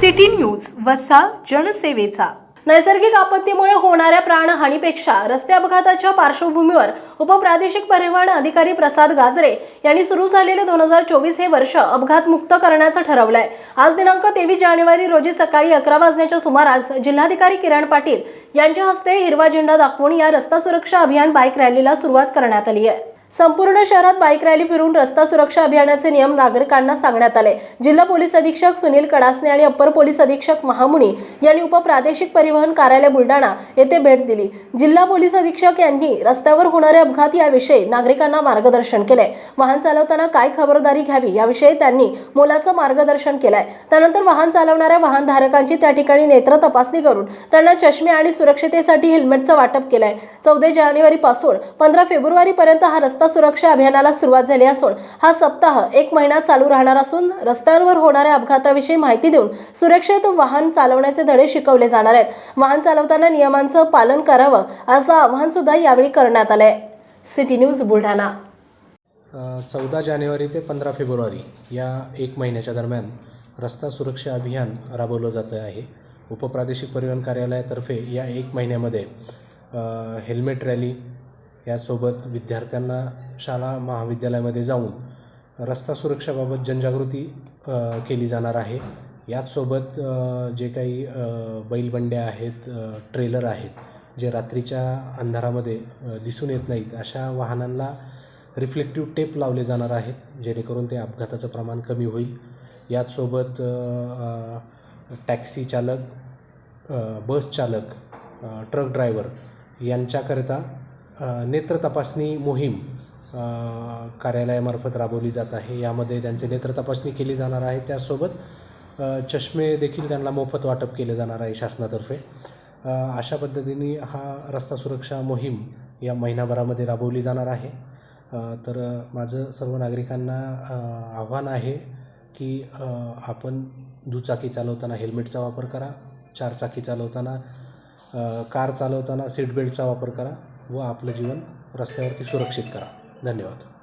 City news वसा जनसेवेचा. नैसर्गिक आपत्तीमुळे होणाऱ्या प्राणहानीपेक्षा रस्ते अपघाताच्या पार्श्वभूमीवर उपप्रादेशिक परिवहन अधिकारी प्रसाद गाजरे यांनी सुरू झालेले दोन हजार चोवीस हे वर्ष अपघातमुक्त करण्याचं ठरवलंय. आज दिनांक तेवीस जानेवारी रोजी सकाळी अकरा वाजण्याच्या सुमारास जिल्हाधिकारी किरण पाटील यांच्या हस्ते हिरवा झेंडा दाखवून या रस्ता सुरक्षा अभियान बाईक रॅलीला सुरुवात करण्यात आली आहे. संपूर्ण शहरात बाईक रॅली फिरून रस्ता सुरक्षा अभियानाचे नियम नागरिकांना सांगण्यात आले. जिल्हा पोलीस अधीक्षक सुनील कडासने आणि अप्पर पोलीस अधीक्षक महामुनी यांनी उपप्रादेशिक परिवहन कार्यालय बुलढाणा येथे भेट दिली. जिल्हा पोलीस अधीक्षक यांनी रस्त्यावर होणारे अपघात याविषयी नागरिकांना मार्गदर्शन केले. वाहन चालवताना काय खबरदारी घ्यावी याविषयी त्यांनी मोलाचं मार्गदर्शन केलंय. त्यानंतर वाहन चालवणाऱ्या वाहनधारकांची त्या ठिकाणी नेत्र तपासणी करून त्यांना चष्मे आणि सुरक्षितेसाठी हेल्मेटचं वाटप केलंय. चौदा जानेवारी पासून पंधरा फेब्रुवारी पर्यंत हा रस्ता सुरक्षा अभियानाला सुरुवात झाली असून हा सप्ताह एक महिना चालू राहणार असून रस्त्यांवर होणाऱ्या अपघाताविषयी माहिती देऊन सुरक्षित वाहन चालवण्याचे धडे शिकवले जाणार आहेत. वाहन चालवताना नियमांचं पालन करावं असं आवाहन सुद्धा यावेळी करण्यात आलंय. City news Buldhana. चौदा जानेवारी ते पंधरा फेब्रुवारी या एक महिन्याच्या दरम्यान रस्ता सुरक्षा अभियान राबवलं जातं आहे. उपप्रादेशिक परिवहन कार्यालयातर्फे या एक महिन्यामध्ये हेल्मेट रॅली यासोबत विद्यार्थ्यांना शाळा महाविद्यालयामध्ये जाऊन रस्ता सुरक्षाबाबत जनजागृती केली जाणार आहे. याचसोबत जे काही बैलबंड्या आहेत ट्रेलर आहेत जे रात्रीच्या अंधारामध्ये दिसून येत नाहीत अशा वाहनांना रिफ्लेक्टिव्ह टेप लावले जाणार आहेत जेणेकरून ते अपघाताचं प्रमाण कमी होईल. याचसोबत टॅक्सी चालक बस चालक ट्रक ड्रायव्हर यांच्याकरिता नेत्र तपासणी मोहीम कार्यालयामार्फत राबवली जात आहे. यामध्ये त्यांचे नेत्र तपासणी केली जाणार आहे त्याचसोबत चष्मे देखील त्यांना मोफत वाटप केले जाणार आहे शासनातर्फे. अशा पद्धतीने हा रस्ता सुरक्षा मोहीम या महिनाभरामध्ये राबवली जाणार आहे. तर माझं सर्व नागरिकांना आव्हान आहे की आपण दुचाकी चालवताना हेल्मेटचा वापर करा चारचाकी चालवताना कार चालवताना सीट बेल्टचा वापर करा. व आपलं जीवन रस्त्यावरती सुरक्षित करा. धन्यवाद.